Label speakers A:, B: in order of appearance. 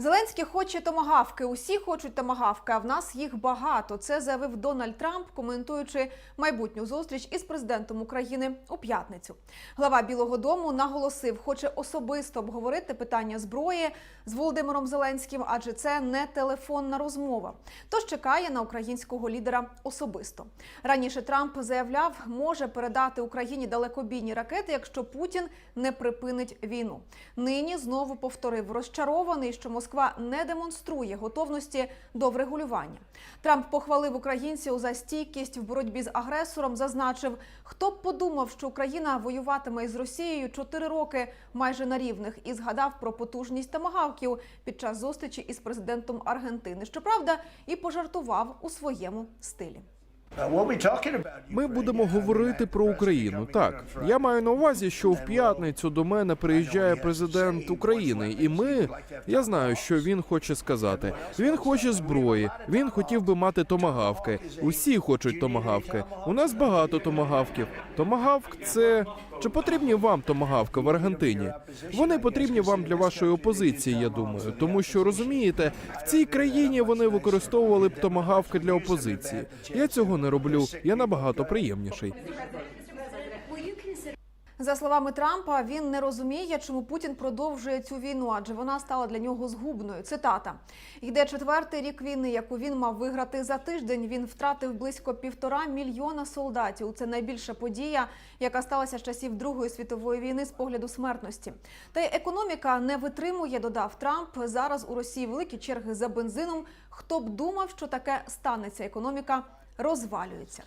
A: Зеленський хоче томагавки. Усі хочуть томагавки, а в нас їх багато. Це заявив Дональд Трамп, коментуючи майбутню зустріч із президентом України у п'ятницю. Глава Білого Дому наголосив, хоче особисто обговорити питання зброї з Володимиром Зеленським, адже це не телефонна розмова. Тож чекає на українського лідера особисто. Раніше Трамп заявляв, може передати Україні далекобійні ракети, якщо Путін не припинить війну. Нині знову повторив розчарований, що Москва не демонструє готовності до врегулювання. Трамп похвалив українців за стійкість в боротьбі з агресором. Зазначив, хто б подумав, що Україна воюватиме із Росією чотири роки майже на рівних, і згадав про потужність тамагавків під час зустрічі із президентом Аргентини. Щоправда, і пожартував у своєму стилі.
B: Ми будемо говорити про Україну. Так я маю на увазі, що в п'ятницю до мене приїжджає президент України, і ми я знаю, що він хоче сказати. Він хоче зброї. Він хотів би мати томагавки. Усі хочуть томагавки. У нас багато томагавків. Томагавк це чи потрібні вам томагавки в Аргентині? Вони потрібні вам для вашої опозиції. Я думаю, тому що розумієте, в цій країні вони використовували б томагавки для опозиції. Я цього не роблю. Я набагато приємніший.
A: За словами Трампа, він не розуміє, чому Путін продовжує цю війну, адже вона стала для нього згубною. Цитата: йде четвертий рік війни, яку він мав виграти за тиждень. Він втратив близько півтора мільйона солдатів. Це найбільша подія, яка сталася з часів Другої світової війни з погляду смертності. Та й економіка не витримує, додав Трамп. Зараз у Росії великі черги за бензином. Хто б думав, що таке станеться? Економіка розвалюється.